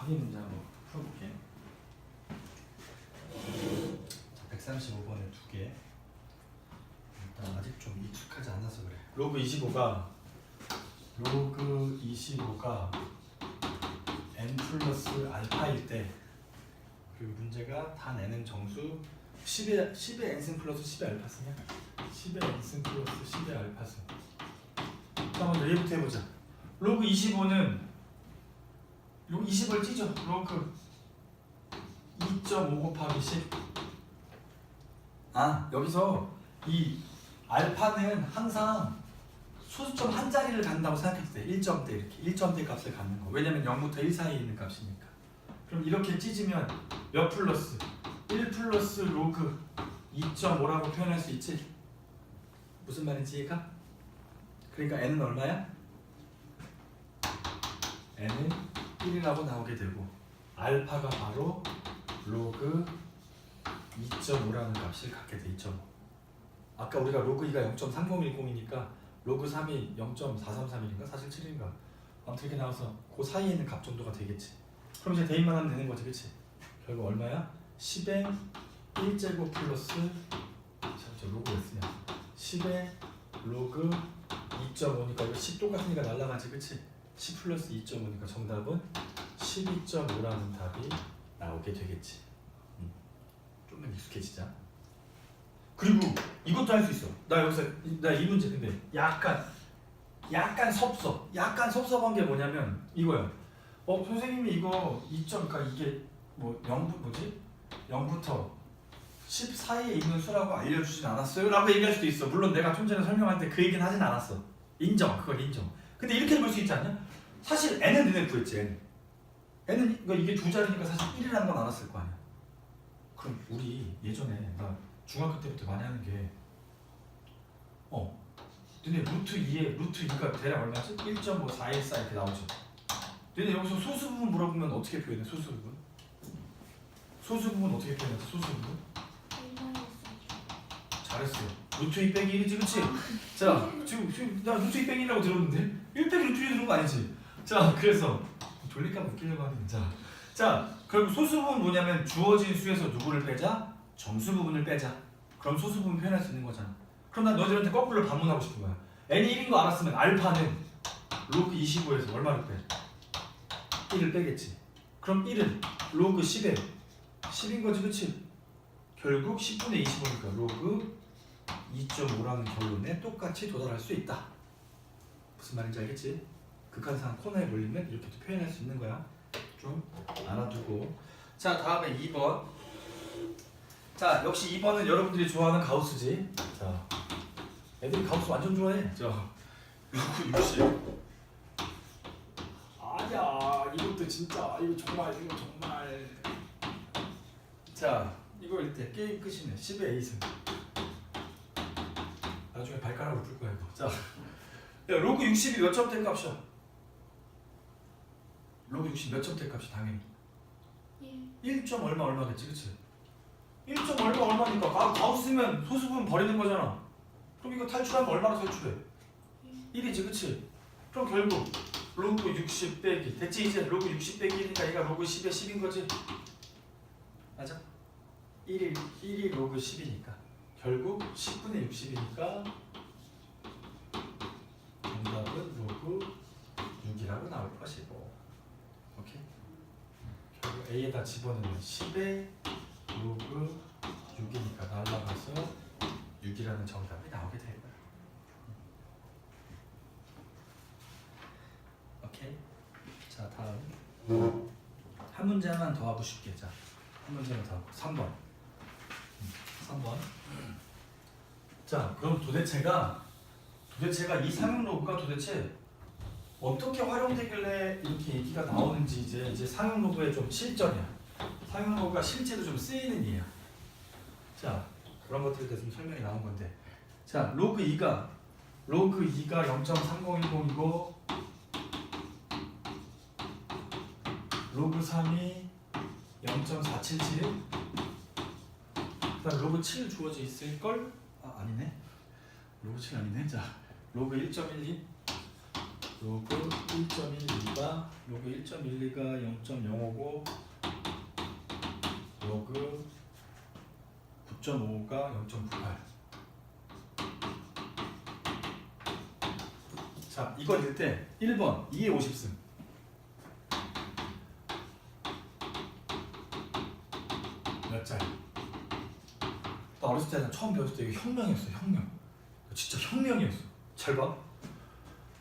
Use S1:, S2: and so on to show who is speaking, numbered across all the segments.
S1: 확인 문제 한번 풀어볼게. 자, 135번에 두 개. 일단 아직 좀 익숙하지 않아서 그래. 로그 25가 로그 25가 n 플러스 알파일 때 그리고 문제가 단 n은 정수 10의 10의 n승 플러스 10의 알파승이야. 10의 n승 플러스 10의 알파승. 자 먼저 얘부터 해보자. 로그 25는 로그 20을 찢어. 로그 2.5 곱하기 10. 아 여기서 이 알파는 항상 소수점 한 자리를 간다고 생각했을 때 1점대 이렇게 1점대 값을 갖는 거. 왜냐면 0부터 1 사이에 있는 값이니까. 그럼 이렇게 찢으면 몇 플러스 1 플러스 로그 2.5라고 표현할 수 있지? 무슨 말인지 이해가? 그러니까 n은 얼마야? n은 1이라고 나오게 되고 알파가 바로 로그 2.5라는 값을 갖게 돼 2.5. 아까 우리가 로그 2가 0.3010이니까 로그 3이 0.433인가 477인가 아무튼 이렇게 나와서 그 사이에 있는 값 정도가 되겠지. 그럼 이제 대입만 하면 되는 거지, 그렇지? 결국 얼마야? 10의 1제곱 플러스 잠저 로그 왜 쓰냐? 10의 로그 2.5니까 이거 10 똑같으니까 날라가지, 그렇지? 10 플러스 2.5니까 정답은 12.5라는 답이 나오게 되겠지. 음. 좀만 익숙해지자. 그리고 이것도 할 수 있어. 나 여기서 나 이 문제 근데 약간 약간 섭섭, 약간 섭섭한 게 뭐냐면 이거야. 어 선생님이 이거 2점 그러니까 이게 뭐 0부 뭐지? 0부터 10 사이에 있는 수라고 알려주진 않았어요? 라고 얘기할 수도 있어. 물론 내가 좀 전에 설명할 때 그 얘기는 하진 않았어. 인정, 그걸 인정. 근데 이렇게 볼수 있지 않냐? 사실 n은 너네 구했지, n. n은 이거 이게 두 자리니까 사실 1이라는 건 알았을 거 아니야. 그럼 우리 예전에 나 중학교 때부터 많이 하는 게 어, 너네 루트 2에 루트 2가 대략 얼마지? 1.541 이렇게 나오지. 너네 여기서 소수 부분 물어보면 어떻게 표현해? 소수 부분? 소수 부분 어떻게 표현해? 소수 부분? 잘했어. 루트 2 빼기 1이지, 그치? 자, 지금, 지금 나 루트 2 빼기 1이라고 들었는데 1 빼기 루트 2 들은 거 아니지? 자, 그래서 졸리까 웃기려고 하는 자, 자, 그럼 소수 부분 뭐냐면 주어진 수에서 누구를 빼자? 정수 부분을 빼자. 그럼 소수 부분 표현할 수 있는 거잖아. 그럼 난 너희들한테 거꾸로 반문하고 싶은 거야. n이 1인 거 알았으면 알파는 로그 25에서 얼마를 빼? 1을 빼겠지. 그럼 1은 로그 10에 10인 거지, 그치? 결국 10분의 25니까 로그 2.5라는 결론에 똑같이 도달할 수 있다. 무슨 말인지 알겠지? 극한상 코너에 몰리면 이렇게도 표현할 수 있는 거야. 좀 알아두고. 자, 다음에 2번. 자, 역시 2번은 여러분들이 좋아하는 가우스지. 자, 애들이 가우스 완전 좋아해. 자, 로그 60. 아니야, 이것도 진짜 이거 정말 이거 정말. 자, 이거 일때 게임 끝이네. 10의 A승. 나중에 발가락으로 풀 이거. 자, 야 로그 60이 몇 점대 값이야? 로그 60 몇 점대 값이 당연히 1. 점 얼마 얼마겠지, 그치? 1. 점 얼마 얼마니까 가, 가우스면 소수분 버리는 거잖아. 그럼 이거 탈출하면 얼마나 탈출해? 1이지, 그치? 그럼 결국 로그 60 빼기 됐지 이제 로그 60 빼기 1이니까 얘가 로그 10에 10인 거지? 맞아? 1이 1이 로그 10이니까 결국 10분의 60이니까 정답은 로그 6이라고 나올 것이고. 오케이? 결국 A에다 집어넣으면 10에 로그 6이니까 날라가서 6이라는 정답이 나오게 될 거야. 오케이? 자 다음. 한 문제만 더 하고 싶게 자한 문제만 더 하고. 3번. 3번. 자, 그럼 도대체가 도대체가 이 상용 로그가 도대체 어떻게 활용되길래 이렇게 얘기가 나오는지 이제 이제 상용 로그의 좀 실전이야. 상용 로그가 실제로 좀 쓰이는 예야. 자, 그런 것들에 대해서 좀 설명이 나온 건데. 자, 로그 2가 로그 2가 0.3010이고 로그 3이 0.477 그다음 로그 7 주어져 있을 걸? 아 아니네. 로그 7 아니네. 자 로그 1.12 로그 1.12가 로그 1.12가 0.059 로그 9.5가 0.98 자, 이거 읽을 때 1번 2의 50승 몇 자리? 나 어렸을 때는 처음 배웠을 때 이게 혁명이었어 혁명. 진짜 혁명이었어. 잘 봐.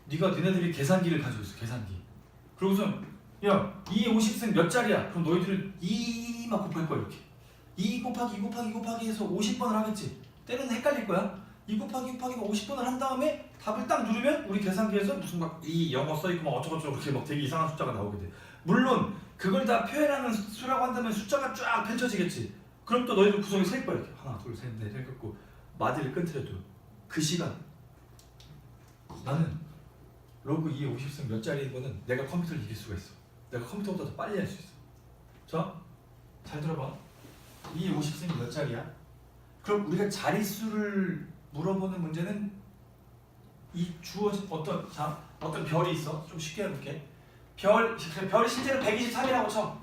S1: 네가 너네들이 계산기를 가지고 있어 계산기. 그러고선 야 2의 50승 몇 자리야? 그럼 너희들 2만 곱할 거야 이렇게. 2 곱하기 2 곱하기 2 곱하기 해서 50번을 하겠지. 때로는 헷갈릴 거야. 2 곱하기 2 곱하기가 50번을 한 다음에 답을 딱 누르면 우리 계산기에서 무슨 막 이 영어 써있고 막 어쩌고저쩌고 그렇게 막 되게 이상한 숫자가 나오게 돼. 물론 그걸 다 표현하는 수라고 한다면 숫자가 쫙 펼쳐지겠지 그럼 또 너희들 구석에 셀 거야. 이렇게 하나 둘 셋 넷 해갖고 마디를 끊더라도 그 시간. 나는 로그 2의 50승 몇 자리인 거는 내가 컴퓨터를 이길 수가 있어. 내가 컴퓨터보다 더 빨리 할 수 있어. 자, 잘 들어봐. 2의 50승이 몇 자리야? 그럼 우리가 자릿수를 물어보는 문제는 이 주어진 어떤 자 어떤 별이 있어? 좀 쉽게 해볼게. 별 별이 실제로 123이라고 쳐.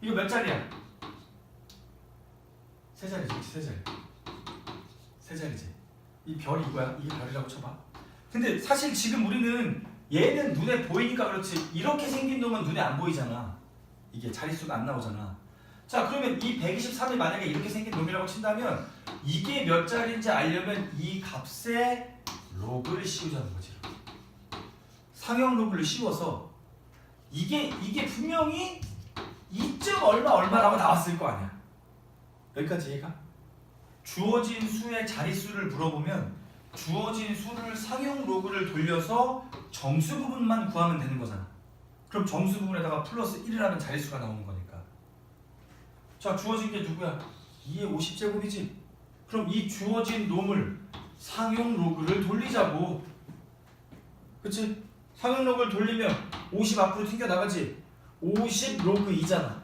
S1: 이거 몇 자리야? 세 자리지 세 자리. 세 자리지. 이 별이 이거야? 이게 별이라고 쳐봐. 근데 사실 지금 우리는 얘는 눈에 보이니까 그렇지. 이렇게 생긴 놈은 눈에 안 보이잖아. 이게 자릿수가 안 나오잖아. 자 그러면 이 123이 만약에 이렇게 생긴 놈이라고 친다면 이게 몇 자리인지 알려면 이 값에 로그를 씌우자는 거지. 상형 로그를 씌워서 이게 이게 분명히 2점 얼마 얼마라고 나왔을 거 아니야 여기까지 이해가? 주어진 수의 자릿수를 물어보면 주어진 수를 상용 로그를 돌려서 정수 부분만 구하면 되는 거잖아. 그럼 정수 부분에다가 플러스 1이라는 자릿수가 나오는 거니까. 자, 주어진 게 누구야? 2의 50제곱이지. 그럼 이 주어진 놈을 상용 로그를 돌리자고. 그치? 상용 로그를 돌리면 50 앞으로 튕겨 나가지. 50 로그 2잖아.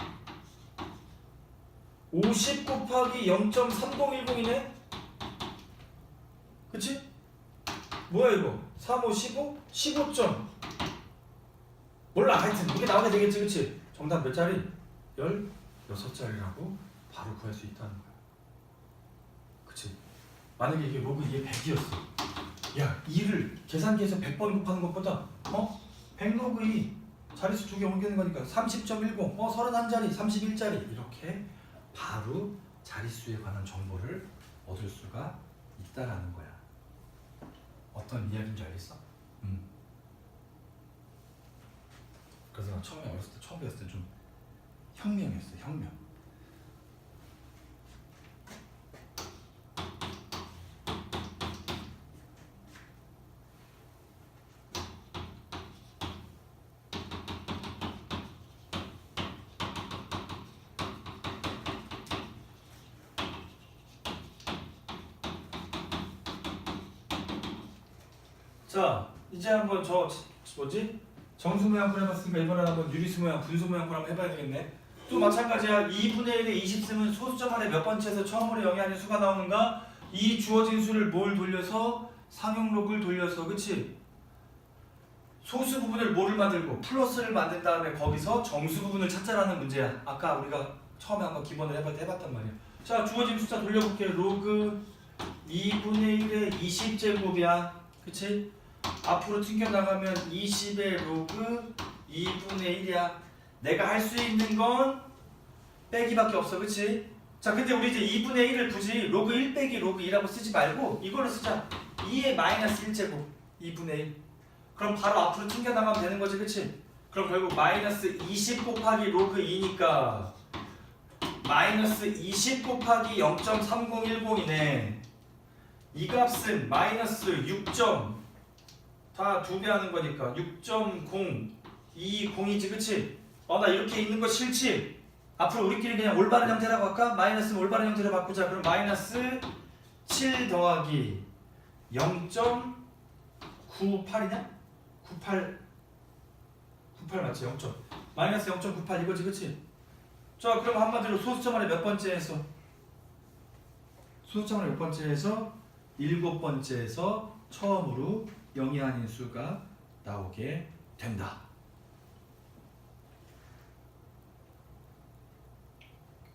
S1: 50 곱하기 0.3010이네? 그치? 뭐야 이거? 3, 5, 15? 15점 몰라 하여튼 이게 나오게 되겠지 그치? 정답 몇 자리? 16자리라고 바로 구할 수 있다는 거야 그치? 만약에 이게 로그 2의 100이었어 야 2를 계산기에서 100번 곱하는 것보다 어? 100 로그 2 자릿수 두 개 옮기는 거니까 30.10 어 31자리 31자리 이렇게 바로 자릿수에 관한 정보를 얻을 수가 있다라는 거야. 어떤 이야기인지 알겠어? 음. 그래서 나 처음에 어렸을 때 처음 배웠을 때 좀 혁명이었어, 혁명. 자, 이제 한번 저 뭐지? 정수 모양 걸 해봤으니까 이번에 한번 유리수 모양, 분수 모양 걸 한번 해봐야 되겠네. 또 마찬가지야. 2분의 1의 20승은 소수점 안에 몇 번째에서 처음으로 0이 아닌 수가 나오는가? 이 주어진 수를 뭘 돌려서 상용 로그를 돌려서 그치? 소수 부분을 뭐를 만들고 플러스를 만든 다음에 거기서 정수 부분을 찾자라는 문제야. 아까 우리가 처음에 한번 기본을 해봤, 해봤단 말이야. 자, 주어진 숫자 돌려볼게. 로그 2분의 1의 20제곱이야. 그치? 앞으로 튕겨나가면 20의 로그 2분의 1이야. 내가 할 수 있는 건 빼기밖에 없어. 그치? 자, 근데 우리 이제 2분의 1을 굳이 로그 1 빼기 로그 2라고 쓰지 말고 이걸로 쓰자. 2의 마이너스 1제곱 2분의 1. 그럼 바로 앞으로 튕겨나가면 되는 거지. 그치? 그럼 결국 마이너스 20 곱하기 로그 2니까 마이너스 20 곱하기 0.3010이네. 이 값은 마이너스 6점 다 두 배 하는 거니까 6.020이지 그치? 어나 이렇게 있는 거 싫지? 앞으로 우리끼리 그냥 올바른 형태라고 할까? 마이너스는 올바른 형태로 바꾸자 그럼 마이너스 7 더하기 0.98이냐? 98 98 맞지? 0. 마이너스 0.98 이거지 그치? 자 그럼 한마디로 소수점 안에 몇 번째에서 소수점 안에 몇 번째에서 일곱 번째에서 처음으로 0이 아닌 수가 나오게 된다.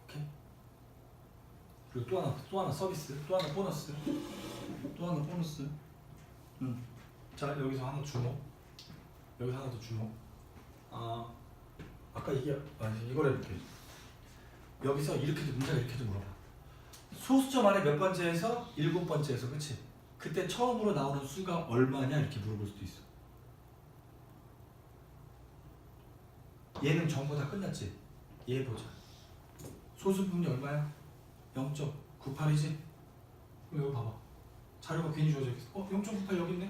S1: 오케이. 그리고 또 하나 또 하나 서비스 또 하나 보너스 또 하나 보너스. 음. 자 여기서 하나 주목. 여기서 하나 더 주목. 아 아까 이게 아니 이걸 해볼게. 여기서 이렇게도 문제가 이렇게도 물어봐. 소수점 안에 몇 번째에서 일곱 번째에서 그치? 그때 처음으로 나오는 수가 얼마냐 이렇게 물어볼 수도 있어. 얘는 전부 다 끝났지? 얘 보자. 소수 부분이 얼마야? 0.98이지? 그럼 여기 봐봐. 자료가 괜히 주어져 있어. 어? 0.98 여기 있네?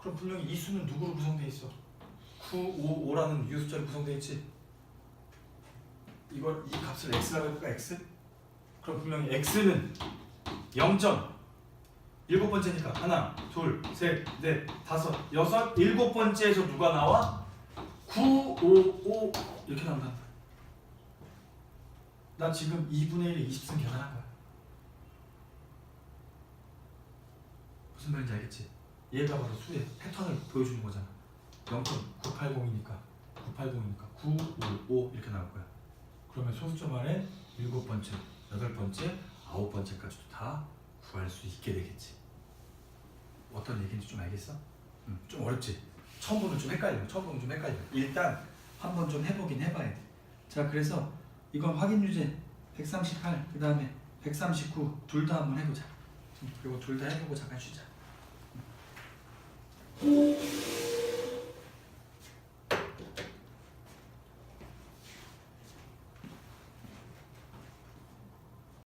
S1: 그럼 분명히 이 수는 누구로 구성되어 있어? 9, 5, 5라는 유수자로 구성되어 있지? 이걸 이 값을 x라고 해볼까? x? 그럼 분명히 x는 0점 일곱 번째니까 하나, 둘, 셋, 넷, 다섯, 여섯, 일곱 번째에서 누가 나와? 9, 5, 5 이렇게 나온다. 나 지금 2분의 1에 20승 계산한 거야. 무슨 말인지 알겠지? 얘가 바로 수의 패턴을 보여주는 거잖아. 0.980이니까 980이니까 9, 5, 5 이렇게 나올 거야. 그러면 소수점 안에 일곱 번째, 여덟 번째, 아홉 번째까지도 다 구할 수 있게 되겠지. 어떤 얘기인지 좀 알겠어? 음, 좀 어렵지. 처음 보면 좀 헷갈려. 처음 보면 좀 헷갈려. 일단 한번 좀 해보긴 해봐야 돼. 자, 그래서 이건 확인 유제 138, 그 다음에 139 둘 다 한번 해보자. 음, 그리고 둘 다 해보고 잠깐 쉬자. 음.